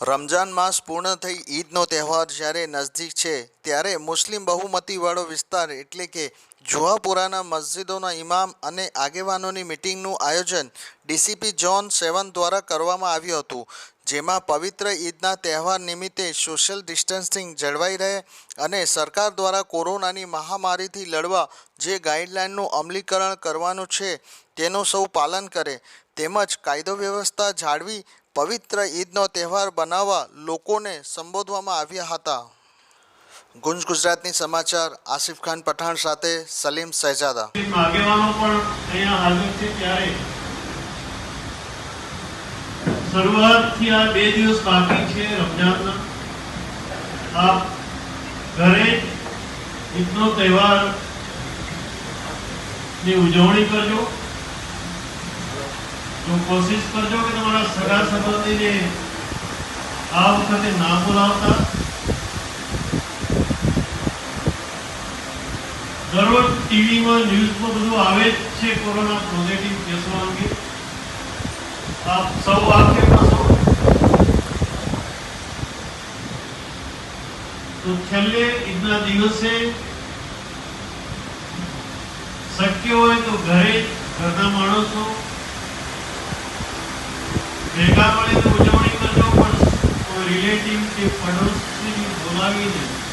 રમજાન માસ પૂર્ણ થઈ ઈદનો તહેવાર જ્યારે નજદીક છે, ત્યારે મુસ્લિમ બહુમતીવાળો વિસ્તાર એટલે કે જુહાપુરાના મસ્જિદોના ઇમામ અને આગેવાનોની મિટિંગનું આયોજન ડીસીપી જોન સેવન દ્વારા કરવામાં આવ્યું હતું, જેમાં પવિત્ર ઈદના તહેવાર નિમિત્તે સોશિયલ ડિસ્ટન્સિંગ જળવાઈ રહે અને સરકાર દ્વારા કોરોનાની મહામારીથી લડવા જે ગાઈડલાઇનનું અમલીકરણ કરવાનું છે, તેનું સૌ પાલન કરે, તેમજ કાયદો વ્યવસ્થા જાળવી પવિત્ર ઈદનો તહેવાર બનાવવા લોકોને સંબોધવામાં આવ્યા હતા. ગુંજ ગુજરાતની સમાચાર, આસિફ ખાન પઠાણ સાથે સલીમ ત્યારે. શરૂઆતથી આ બે દિવસ બાકી છે રમજાનના આપ ઘરે ઈદનો તહેવારની ઉજવણી કરજો. તો કોશિશ કરજો કે તમારા સગા સંબંધીને આ વખતે ના બોલાવતા. દરરોજ ટીવીમાં, ન્યૂઝમાં બધું આવે જ છે કોરોના પોઝિટિવ કેસો અંગે. આપ સૌ છો તો છેલ્લે ઈદના દિવસે શક્ય હોય તો ઘરે ઘરના માણસો ભેગા મળીને ઉજવણી કરજો પણ કોઈ રિલેટિવ કે પડોશી બોલાવીને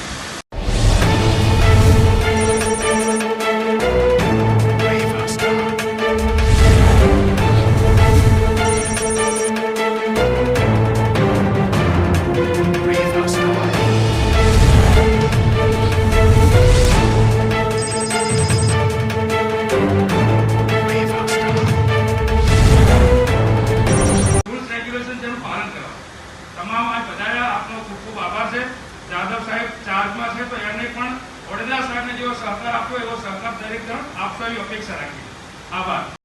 ખૂબ આભાર છે. જાદવ સાહેબ ચાર્જમાં છે તો એમને પણ વડોદરા સાહેબને જેવો સહકાર આપ્યો એવો સહકાર દરેક જણ આપશો એવી અપેક્ષા રાખીએ. આભાર.